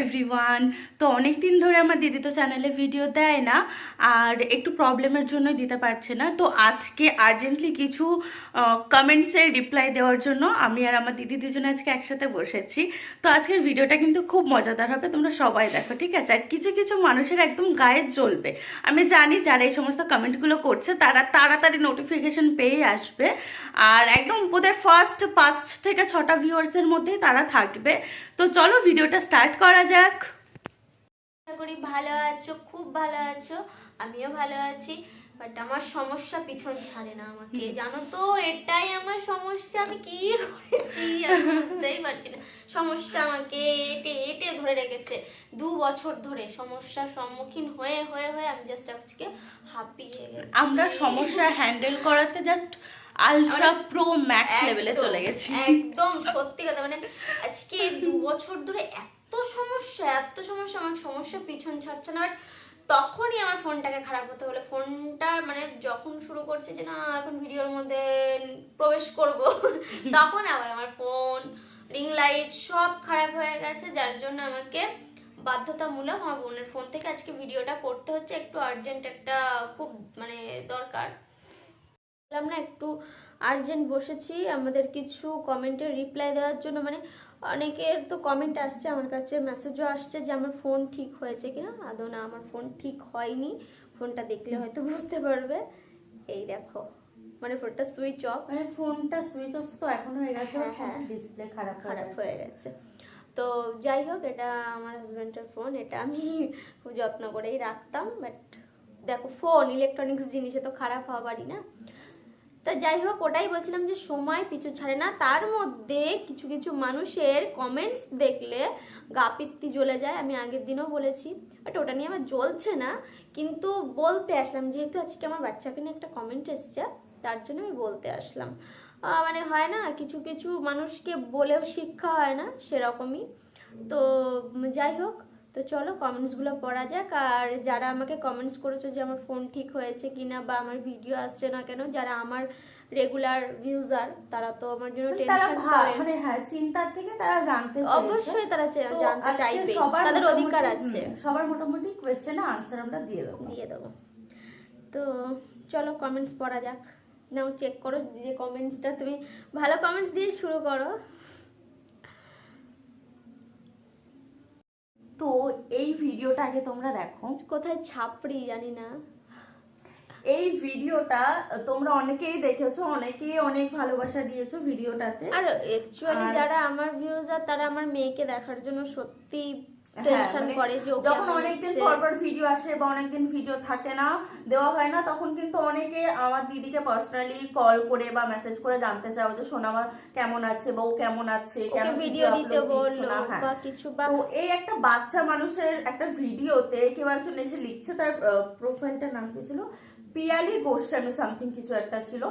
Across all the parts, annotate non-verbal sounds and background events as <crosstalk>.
Everyone তো অনেক দিন ধরে আমার দিদি তো চ্যানেলে ভিডিও দেয় না, আর একটু প্রবলেমের জন্যই দিতে পারছে না। তো আজকে আর্জেন্টলি কিছু কমেন্টসের রিপ্লাই দেওয়ার জন্য আমি আর আমার দিদি দুজনে আজকে একসাথে বসেছি। তো আজকের ভিডিওটা কিন্তু খুব মজাদার হবে, তোমরা সবাই দেখো, ঠিক আছে? আর কিছু কিছু মানুষের একদম গায়ে জ্বলবে। আমি জানি যারা এই সমস্ত কমেন্টগুলো করছে, তারা তাড়াতাড়ি নোটিফিকেশন পেয়ে আসবে। আর একদম বোধহয় ফার্স্ট পাঁচ থেকে ছটা ভিউয়ার্সের মধ্যেই তারা থাকবে। তো চলো ভিডিওটা স্টার্ট করা যাক। আশা করি ভালো আছো খুব ভালো আছো। আমিও ভালো আছি বাট আমার সমস্যা পিছন ছাড়ে না আমাকে। জানো তো এটাই আমার সমস্যা আমি কি করেছি আমি বুঝতেই পারছি না। সমস্যা আমাকে এটে এটে ধরে রেখেছে দু বছর ধরে সমস্যার সম্মুখীন হয়ে হয়ে হয়ে আমি জাস্ট আজকে হাঁপিয়ে গেছি। আমরা সমস্যা হ্যান্ডেল করাতে জাস্ট আলট্রা প্রো ম্যাক্স লেভেলে চলে গেছি। একদম সত্যি কথা মানে আজকে দু বছর ধরে এত সমস্যা এত সমস্যা আমার সমস্যা পিছন ছাড়ছে না বাট তখনই আমার ফোনটাকে খারাপ হতে হলো। ফোনটা মানে যখন শুরু করছে যে না এখন ভিডিওর মধ্যে প্রবেশ করব <laughs> তখন আবার আমার ফোন রিং লাইট সব খারাপ হয়ে গেছে যার জন্য আমাকে বাধ্যতামূলক আমার বোনের ফোন থেকে আজকে ভিডিওটা করতে হচ্ছে। একটু আর্জেন্ট একটা খুব মানে দরকার। বললাম না একটু আর্জেন্ট বসেছি আমাদের কিছু কমেন্টের রিপ্লাই দেওয়ার জন্য। মানে অনেকের তো কমেন্ট আসছে আমার কাছে মেসেজও আসছে যে আমার ফোন ঠিক হয়েছে কিনা। আদৌ না আমার ফোন ঠিক হয়নি। ফোনটা দেখলে হয়তো বুঝতে পারবে। এই দেখো মানে ফোনটা সুইচ অফ মানে ফোনটা সুইচ অফ তো এখন হয়ে গেছে হ্যাঁ। ডিসপ্লে খারাপ খারাপ হয়ে গেছে। তো যাই হোক এটা আমার হাজব্যান্ডের ফোন এটা আমি খুব যত্ন করেই রাখতাম বাট দেখো ফোন ইলেকট্রনিক্স জিনিসে তো খারাপ হবারই না। তা যাই হোক ওটাই বলছিলাম যে সময় পিছু ছাড়ে না। তার মধ্যে কিছু কিছু মানুষের কমেন্টস দেখলে গা পিত্তি জ্বলে যায়, আমি আগের দিনও বলেছি। বাট ওটা নিয়ে আমার জ্বলছে না। কিন্তু বলতে আসলাম, যেহেতু আজকে আমার বাচ্চাকে নিয়ে একটা কমেন্ট এসছে, তার জন্য আমি বলতে আসলাম। মানে হয় না, কিছু কিছু মানুষকে বলেও শিক্ষা হয় না সেরকমই। তো যাই হোক তো চলো কমেন্টসগুলো পড়া যাক আর যারা আমাকে কমেন্টস করেছ যে আমার ফোন ঠিক হয়েছে কিনা বা আমার ভিডিও আসছে না কেন যারা আমার রেগুলার ভিউজার তারা তো আমার জন্য মানে টেনশন করে। মানে হ্যাঁ চিন্তার থেকে তারা জানতে। অবশ্যই তারা জানতে চাইবে তাদের অধিকার আছে। সবার মোটামুটি কোয়েশ্চেনে আনসার আমরা দিয়ে দেবো। দিয়ে দেবো। তো চলো কমেন্টস পড়া যাক। নাও চেক করো যে কমেন্টসটা তুমি ভালো কমেন্টস দিয়ে শুরু করো। তো এই ভিডিওটা আগে তোমরা দেখো। কোথায় ছাপড়ি জানি না। এই ভিডিওটা তোমরা অনেকেই দেখেছ অনেকেই অনেক ভালোবাসা দিয়েছ ভিডিওটাতে। আর অ্যাকচুয়ালি যারা আমার ভিউজার তারা আমার মেয়েকে দেখার জন্য সত্যি টেনশন মানে করে যে যখন অনেকদিন পর পর ভিডিও আসে বা অনেকদিন ভিডিও থাকে না দেওয়া হয় না তখন কিন্তু অনেকে আমার দিদিকে পার্সোনালি কল করে বা মেসেজ করে জানতে চাও যে সোনা আমার কেমন আছে বা ও কেমন আছে কেন ভিডিও দিতে বলল? হ্যাঁ। বা কিছু বা তো এই একটা বাচ্চা মানুষের একটা ভিডিওতে কেউ একজন এসে লিখছে তার প্রোফাইলটার নাম কি ছিল পিয়ালি গোস্বামী সামথিং কিছু একটা ছিল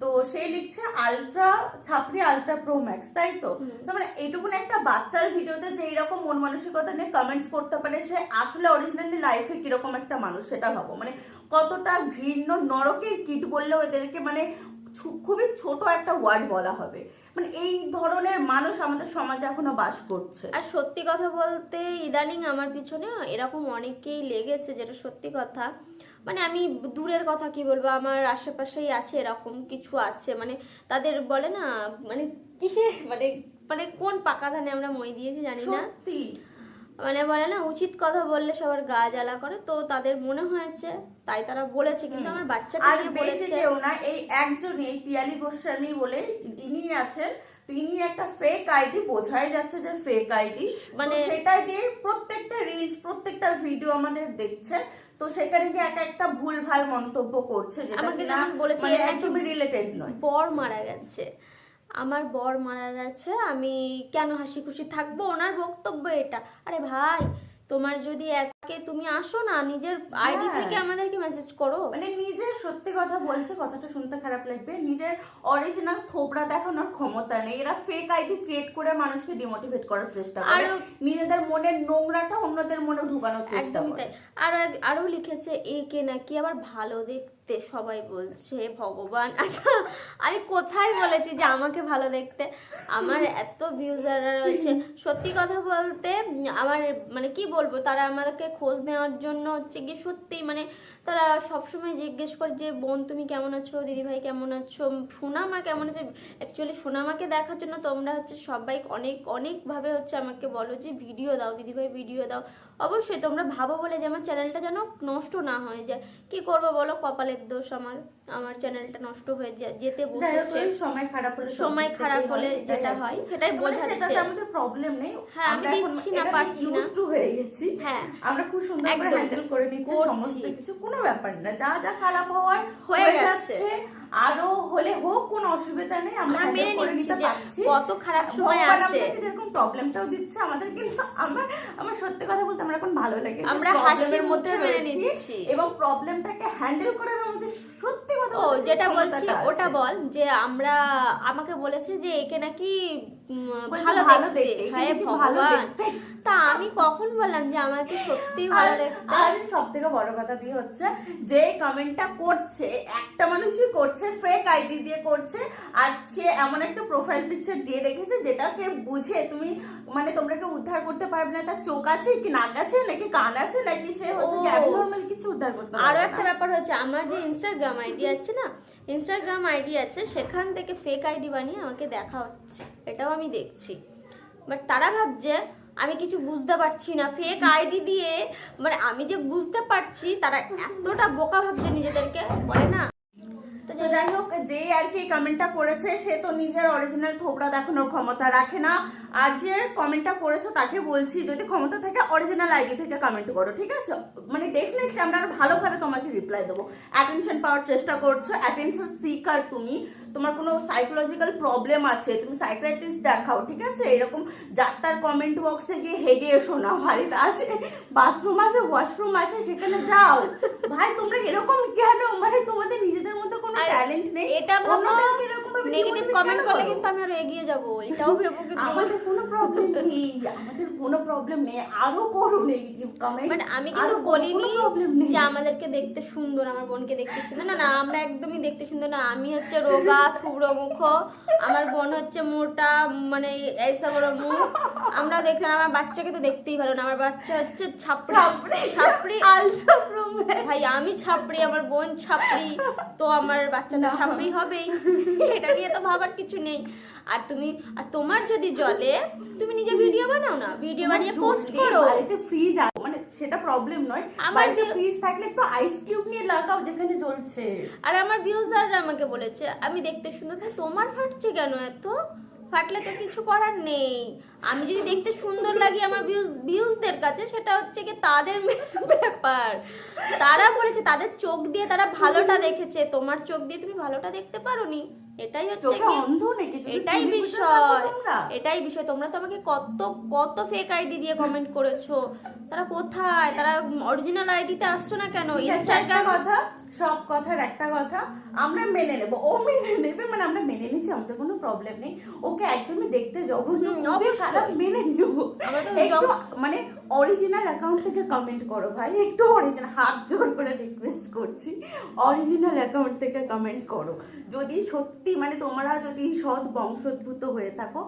তো সে লিখছে আলট্রা ছাপড়ি আলট্রা প্রো ম্যাক্স তাই তো? মানে এটুকুন একটা বাচ্চার ভিডিওতে যে এরকম মন মানসিকতা নিয়ে কমেন্টস করতে পারে সে আসলে অরিজিনালি লাইফে কীরকম একটা মানুষ সেটা ভাবো। মানে কতটা ঘৃণ্য নরকের কিট বললেও এদেরকে মানে খুবই ছোট একটা ওয়ার্ড বলা হবে। মানে এই ধরনের মানুষ আমাদের সমাজে এখনও বাস করছে। আর সত্যি কথা বলতে ইদানিং আমার পিছনে এরকম অনেকেই লেগেছে যেটা সত্যি কথা। মানে আমি দূরের কথা কি বলব আমার আশেপাশেই আছে এরকম কিছু আছে। মানে তাদের বলে না মানে কিসে মানে মানে কোন পাকা ধানে আমরা মই দিয়েছি জানি না। মানে বলে না উচিত কথা বললে সবার গা জ্বালা করে। তো তাদের মনে হয়েছে তাই তারা বলেছে কিন্তু আমার বাচ্চাকে আর নিয়ে বেশি বলেছে। কেউ না এই একজনই এই পিয়ালি গোস্বামী বলে ইনি আছেন তো ইনি একটা ফেক আইডি বোঝাই যাচ্ছে যে ফেক আইডি মানে সেটাই দিয়ে প্রত্যেকটা রিলস প্রত্যেকটা ভিডিও আমাদের দেখছে তো সেখানে গিয়ে এক একটা ভুল ভালো মন্তব্য করছে যেটা আমাকে বলেছে, মানে একদমই রিলেটেড নয়। বর মারা গেছে। আমার বর মারা গেছে আমি কেন হাসি খুশি থাকব? ওনার বক্তব্য এটা। আরে ভাই তোমার যদি একে তুমি আসো না নিজের আইডি হ্যাঁ। থেকে আমাদেরকে মেসেজ করো। মানে নিজের সত্যি কথা বলছে কথাটা শুনতে খারাপ লাগবে। নিজের অরিজিনাল থোবরা দেখানোর ক্ষমতা নেই। এরা ফেক আইডি ক্রিয়েট করে মানুষকে ডিমোটিভেট করার চেষ্টা করে। আরো- নিজেদের মনের নোংরাটা অন্যদের মনে ঢুকানোর চেষ্টা করে। আরও আরও লিখেছে একে নাকি আবার ভালো দেখতে দেখতে সবাই বলছে, ভগবান। <laughs> আচ্ছা আমি কোথায় বলেছি যে আমাকে ভালো দেখতে? আমার এত ভিউজাররা রয়েছে। সত্যি কথা বলতে, আমার মানে কি বলব, তারা আমাকে খোঁজ নেওয়ার জন্য হচ্ছে কি সত্যি মানে তারা সবসময় জিজ্ঞেস করে যে বোন তুমি কেমন আছো? দিদিভাই কেমন আছো? সোনামা কেমন আছে? অ্যাকচুয়ালি সোনামাকে দেখার জন্য তোমরা হচ্ছে সবাই অনেক অনেকভাবে হচ্ছে আমাকে বলো যে ভিডিও দাও দিদিভাই ভিডিও দাও। অবশ্যই তোমরা ভাবো বলে যে আমার চ্যানেলটা যেন নষ্ট না হয়ে যায়। কি করব বলো? কপালের দোষ আমার আমার চ্যানেলটা নষ্ট হয়ে যায় যেতে বসেছে। সময় খারাপ হলে সময় খারাপ হলে যেটা হয় সেটাই বোঝা যাচ্ছে। আমাদের প্রবলেম নেই। হ্যাঁ, আমি দিচ্ছি না, পারছি না। হয়ে গেছি। হ্যাঁ। আমরা খুব সুন্দর করে হ্যান্ডেল করে নিচ্ছি সমস্ত কিছু। কোনো ব্যাপার না যা যা খারাপ হওয়ার হয়ে গেছে। আরও হলে হোক কোনো অসুবিধা নেই আমরা মেনে করে নিতে পারছি। কত খারাপ সময় আসে। যেরকম প্রবলেমটাও দিচ্ছে আমাদের কিন্তু আমার আমার সত্যি কথা বলতে আমরা এখন ভালো লাগে আমরা হাসির মধ্যে মেনে নিচ্ছি। এবং প্রবলেমটাকে হ্যান্ডেল করার মধ্যে সত্যি কথা ও যেটা বলছি ওটা বল যে আমরা আমাকে বলেছে যে একে নাকি ভালো দেখতে। হ্যাঁ ভালো ভগবান। দেখতে? তা আমি কখন বললাম যে আমাকে সত্যি ভালো দেখতে? আর সব থেকে বড় কথা দিয়ে হচ্ছে যে কমেন্টটা করছে একটা মানুষই করছে ফেক আইডি দিয়ে করছে আর সে এমন একটা প্রোফাইল পিকচার দিয়ে রেখেছে যেটাকে বুঝে তুমি মানে তোমরা কেউ উদ্ধার করতে পারবে না তার চোখ আছে কি নাক আছে নাকি কান আছে নাকি সে হচ্ছে। অ্যাবনর্মাল কিছু উদ্ধার করতে আরও পারবে একটা ব্যাপার হচ্ছে আমার যে ইনস্টাগ্রাম আইডি আছে না ইনস্টাগ্রাম আইডি আছে সেখান থেকে ফেক আইডি বানিয়ে আমাকে দেখা হচ্ছে এটাও আমি দেখছি। বাট তারা ভাবছে আমি কিছু বুঝতে পারছি না ফেক আইডি দিয়ে মানে আমি যে বুঝতে পারছি তারা এতটা বোকা ভাবছে নিজেদেরকে বলে না। তো যাই হোক, যে আর কি কমেন্টটা করেছে, সে তো নিজের অরিজিনাল থোবড়া দেখানোর ক্ষমতা রাখে না। আর যে কমেন্টটা করেছ, তাকে বলছি, যদি ক্ষমতা থাকে অরিজিনাল আইডি থেকে কমেন্ট করো, ঠিক আছে? মানে ডেফিনেটলি আমরা আরও ভালোভাবে তোমাকে রিপ্লাই দেবো। অ্যাটেনশন পাওয়ার চেষ্টা করছ অ্যাটেনশন সিকার তুমি। তোমার কোনো সাইকোলজিক্যাল প্রবলেম আছে, তুমি সাইকিয়াট্রিস্ট দেখাও, ঠিক আছে? এরকম যার তার কমেন্ট বক্সে গিয়ে হেগে এসো না, বাড়িতে আছে বাথরুম আছে ওয়াশরুম আছে, সেখানে যাও। ভাই, তোমরা এরকম কেন? মানে তোমাদের নিজেদের মধ্যে কোনো আর ট্যালেন্ট নেই। এটা ভাবো নেগেটিভ কমেন্ট করলে কিন্তু আমি আরও এগিয়ে যাব এটাও ভেবো কিন্তু। প্রবলেম নেই আমাদের কোনো প্রবলেম নেই আরও করো নেগেটিভ কমেন্ট বাট আমি কিন্তু বলিনি যে আমাদেরকে দেখতে সুন্দর আমার বোনকে দেখতে সুন্দর। না না আমরা একদমই দেখতে সুন্দর না। আমি হচ্ছে রোগা থুবড়ো মুখ আমার বোন হচ্ছে মোটা মানে এইসব বড় মুখ। আমরা দেখলাম আমার বাচ্চাকে তো দেখতেই ভালো না আমার বাচ্চা হচ্ছে ছাপড়ি। ছাপড়ি ভাই আমি ছাপড়ি আমার বোন ছাপড়ি তো আমার বাচ্চা তো ছাপড়ি হবেই। এটা নিয়ে তো ভাবার কিছু নেই। আর তুমি আর তোমার যদি জলে তুমি নিজে ভিডিও বানাও না? ভিডিও বানিয়ে পোস্ট করো। বাড়িতে ফ্রিজ আছে মানে সেটা প্রবলেম নয়। আমার যে- ফ্রিজ থাকলে একটু আইস কিউব নিয়ে লাগাও যেখানে জ্বলছে। আর আমার ভিউজাররা আমাকে বলেছে আমি দেখতে সুন্দর তোমার ফাটছে কেন এত? ফাটলে তো কিছু করার নেই। আমি যদি দেখতে সুন্দর লাগি আমার ভিউজ ভিউজদের কাছে সেটা হচ্ছে কি তাদের ব্যাপার। তারা বলেছে তাদের চোখ দিয়ে তারা ভালোটা দেখেছে। তোমার চোখ দিয়ে তুমি ভালোটা দেখতে পারোনি? এটাই হচ্ছে কি? এটাই বিষয়। এটাই বিষয়। তোমরা তো আমাকে কত কত ফেক আইডি দিয়ে কমেন্ট করেছ। তারা কোথায়? তারা অরিজিনাল আইডিতে আসছো না কেন? ইনস্টাগ্রাম কথা। সব কথার একটা কথা আমরা মেনে নেব। ও মেনে নেবে মানে আমরা মেনে নিচ্ছি আমাদের কোনো প্রবলেম নেই। ওকে একদমই দেখতে জঘন্য খারাপ মেনে নেব। একটু মানে অরিজিনাল অ্যাকাউন্ট থেকে কমেন্ট করো ভাই একটু অরিজিনাল হাত জোর করে রিকোয়েস্ট করছি অরিজিনাল অ্যাকাউন্ট থেকে কমেন্ট করো। যদি সত্যি মানে তোমরা যদি সৎ বংশোদ্ভূত হয়ে থাকো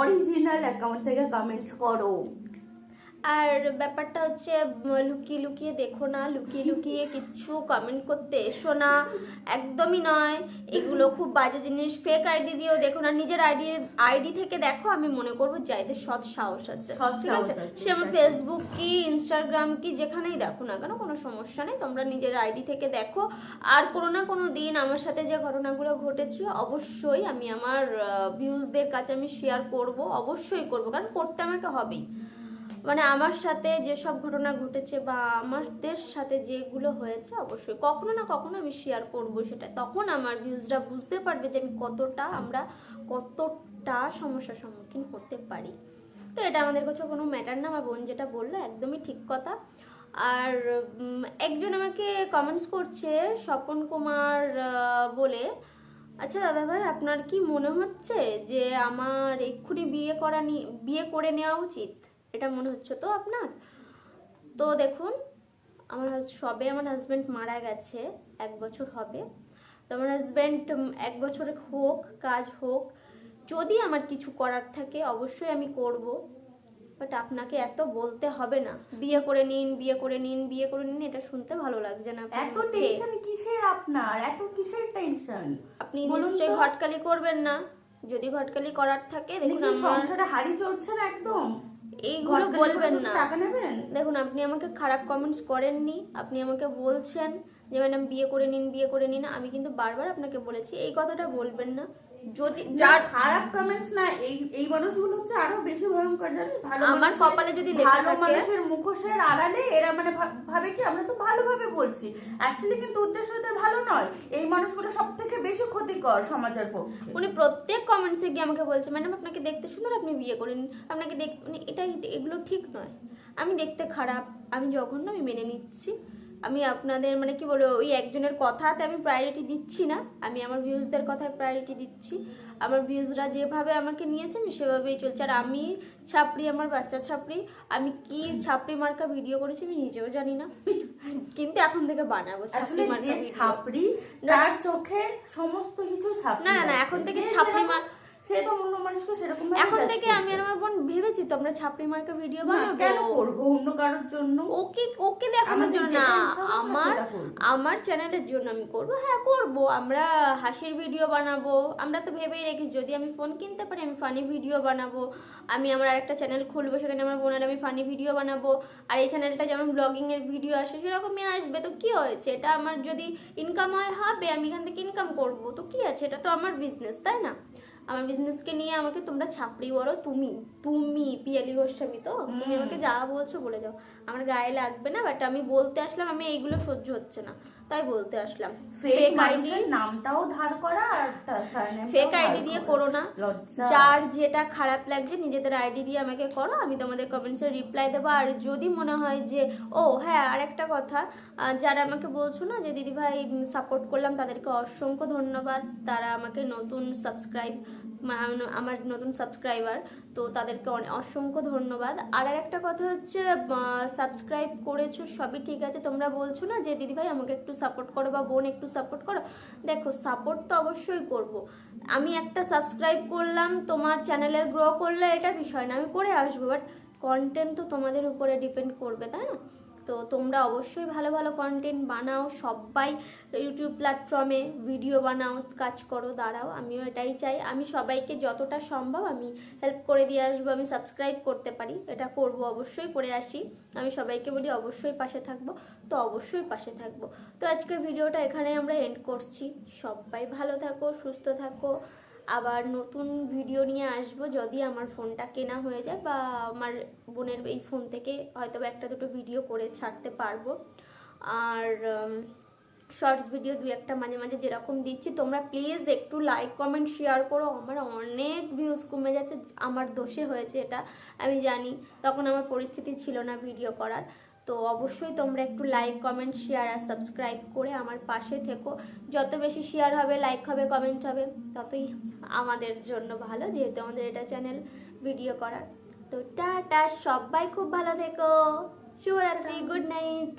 অরিজিনাল অ্যাকাউন্ট থেকে কমেন্ট করো। আর ব্যাপারটা হচ্ছে লুকিয়ে লুকিয়ে দেখো না লুকিয়ে লুকিয়ে কিচ্ছু কমেন্ট করতে এসো না। একদমই নয়। এগুলো খুব বাজে জিনিস। ফেক আইডি দিয়েও দেখো না। নিজের আইডি আইডি থেকে দেখো আমি মনে করব যে এদের সৎ সাহস আছে। ঠিক আছে, সে আমার ফেসবুক কি ইনস্টাগ্রাম কি যেখানেই দেখো না কেন কোনো সমস্যা নেই। তোমরা নিজের আইডি থেকে দেখো। আর কোনো না কোনো দিন আমার সাথে যে ঘটনাগুলো ঘটেছে অবশ্যই আমি আমার ভিউজদের কাছে আমি শেয়ার করব। অবশ্যই করব। কারণ করতে আমাকে হবেই। মানে আমার সাথে যেসব ঘটনা ঘটেছে বা আমাদের সাথে যেগুলো হয়েছে অবশ্যই কখনো না কখনো আমি শেয়ার করব সেটা। তখন আমার ভিউজরা বুঝতে পারবে যে আমি কতটা আমরা কতটা সমস্যার সম্মুখীন হতে পারি। তো এটা আমাদের কাছে কোনো ম্যাটার না। আমার বোন যেটা বলল, একদমই ঠিক কথা। আর একজন আমাকে কমেন্টস করছে, স্বপন কুমার বলে আচ্ছা দাদা ভাই, আপনার কি মনে হচ্ছে যে আমার এক্ষুনি বিয়ে করা নি- বিয়ে করে নেওয়া উচিত? এটা মনে হচ্ছে তো আপনার? তো দেখুন আমার সবে আমার হাজব্যান্ড মারা গেছে এক বছর হবে। তো আমার হাজব্যান্ড এক বছরে হোক কাজ হোক যদি আমার কিছু করার থাকে অবশ্যই আমি করব। বাট আপনাকে এত বলতে হবে না। বিয়ে করে নিন বিয়ে করে নিন বিয়ে করে নিন এটা শুনতে ভালো লাগছে না। এত টেনশন কিসের আপনার? এত কিসের টেনশন আপনি নিশ্চয়ই ঘটকালি করবেন না। যদি ঘটকালি করার থাকে দেখুন দেখুন আমার সংসারে হাড়ি চড়ছে না একদম? এইগুলো বলবেন না। টাকা নেবেন? দেখুন আপনি আমাকে খারাপ কমেন্টস করেননি আপনি আমাকে বলছেন যে ম্যাডাম বিয়ে করে নিন বিয়ে করে নিন। আমি কিন্তু বারবার আপনাকে বলেছি এই কথাটা বলবেন না। যদি যার খারাপ কমেন্টস না এই এই মানুষগুলো হচ্ছে আরও বেশি ভয়ঙ্কর জানেন? ভালো আমার কপালে যদি ভালো মানুষের মুখোশের আড়ালে এরা মানে ভাবে কি আমরা তো ভালোভাবে বলছি। অ্যাকচুয়ালি কিন্তু উদ্দেশ্য ভালো নয়। এই মানুষগুলো বেশি ক্ষতিকর সমাজের পক্ষে। উনি প্রত্যেক কমেন্টসে গিয়ে আমাকে বলছে ম্যাডাম আপনাকে দেখতে সুন্দর, আপনি বিয়ে করেন, আপনাকে দেখ মানে এটা এগুলো ঠিক নয়। আমি দেখতে খারাপ, আমি যখন আমি মেনে নিচ্ছি। আমি আপনাদের মানে কি বলব ওই একজনের কথাতে আমি প্রায়োরিটি দিচ্ছি না। আমি আমার ভিউজদের কথায় প্রায়োরিটি দিচ্ছি। আমার ভিউজরা যেভাবে আমাকে নিয়েছে আমি সেভাবেই চলছে। আর আমি ছাপড়ি আমার বাচ্চা ছাপড়ি আমি কি ছাপড়ি মার্কা ভিডিও করেছি আমি নিজেও জানি না। কিন্তু এখন থেকে বানাবো ছাপড়ি আসলে মার্কা যে ছাপড়ি তার চোখে সমস্ত কিছু ছাপড়ি না, না, না, এখন থেকে ছাপড়ি যেরকম- মা- সে তো অন্য মানুষকে সেরকম এখন থেকে আমি আর আমার বোন ভেবেছি তো আমরা ছাপড়ি মার্কা ভিডিও বানাবো। কেন করব? অন্য কারোর জন্য? ওকে ওকে দেখানোর জন্য না আমার আমার চ্যানেলের জন্য আমি করব। হ্যাঁ করব। আমরা হাসির ভিডিও বানাবো। আমরা তো ভেবেই রেখেছি যদি আমি ফোন কিনতে পারি আমি ফানি ভিডিও বানাবো। আমি আমার আরেকটা চ্যানেল খুলবো সেখানে আমার বোনের আমি ফানি ভিডিও বানাবো। আর এই চ্যানেলটা যেমন ব্লগিং এর ভিডিও আসে সেরকমই আসবে। তো কি হয়েছে এটা আমার যদি ইনকাম হয় হবে। আমি এখান থেকে ইনকাম করব। তো কি আছে? এটা তো আমার বিজনেস তাই না? আমার বিজনেসকে নিয়ে আমাকে তোমরা ছাপড়ি বলো তুমি তুমি পিয়ালি গোস্বামী তো? তুমি আমাকে যা বলছো বলে যাও আমার গায়ে লাগবে না বাট আমি বলতে আসলাম আমি এইগুলো সহ্য হচ্ছে না। তাই বলতে আসলাম। ফেক আইডি নামটাও ধার করা আর ফেক আইডি দিয়ে করো। না। যার যেটা খারাপ লাগছে নিজেদের আইডি দিয়ে আমাকে করো আমি তোমাদের কমেন্টসে রিপ্লাই দেবো। আর যদি মনে হয় যে ও হ্যাঁ আরেকটা কথা আহ, যারা আমাকে বলছো না যে দিদি ভাই সাপোর্ট করলাম তাদেরকে অসংখ্য ধন্যবাদ। তারা আমাকে নতুন সাবস্ক্রাইব আমার নতুন সাবস্ক্রাইবার তো তাদেরকে অসংখ্য ধন্যবাদ। আর একটা কথা হচ্ছে সাবস্ক্রাইব করেছ, সবই ঠিক আছে। তোমরা বলছো না যে, দিদি ভাই, আমাকে একটু সাপোর্ট করো বা বোন, একটু সাপোর্ট করো? দেখো সাপোর্ট তো অবশ্যই করব। আমি একটা সাবস্ক্রাইব করলাম, তোমার চ্যানেলের গ্রো করলে এটা বিষয় না। আমি করে আসব বাট কন্টেন্ট তো তোমাদের উপরে ডিপেন্ড করবে, তাই না? তো তোমরা অবশ্যই ভালো ভালো কন্টেন্ট বানাও। সবাই ইউটিউব প্ল্যাটফর্মে ভিডিও বানাও, কাজ করো, দাঁড়াও। আমিও এটাই চাই। আমি সবাইকে যতটা সম্ভব আমি হেল্প করে দিয়ে আসব, আমি সাবস্ক্রাইব করতে পারি। এটা করব, অবশ্যই করে আসি। আমি সবাইকে বলি, অবশ্যই পাশে থাকব। তো অবশ্যই পাশে থাকব। তো আজকের ভিডিওটা এখানে আমরা এন্ড করছি। সবাই ভালো থাকো, সুস্থ থাকো। আবার নতুন ভিডিও নিয়ে আসব, যদি আমার ফোনটা কেনা হয়ে যায় বা আমার বোনের এই ফোন থেকে হয়তো একটা দুটো ভিডিও করে ছাড়তে পারব। আর শর্টস ভিডিও দুই একটা মাঝে মাঝে যেরকম দিচ্ছি, তোমরা প্লিজ একটু লাইক কমেন্ট শেয়ার করো। আমার অনেক ভিউজ কমে যাচ্ছে, আমার দোষে হয়েছে এটা, আমি জানি। তখন আমার পরিস্থিতি ছিল না ভিডিও করার। তো অবশ্যই তোমরা একটু লাইক কমেন্ট শেয়ার আর সাবস্ক্রাইব করে আমার পাশে থেকো। যত বেশি শেয়ার হবে লাইক হবে কমেন্ট হবে ততই আমাদের জন্য ভালো যেহেতু আমাদের এটা চ্যানেল ভিডিও করার। তো টাটা সবাই খুব ভালো থেকো। শুভরাত্রি গুড নাইট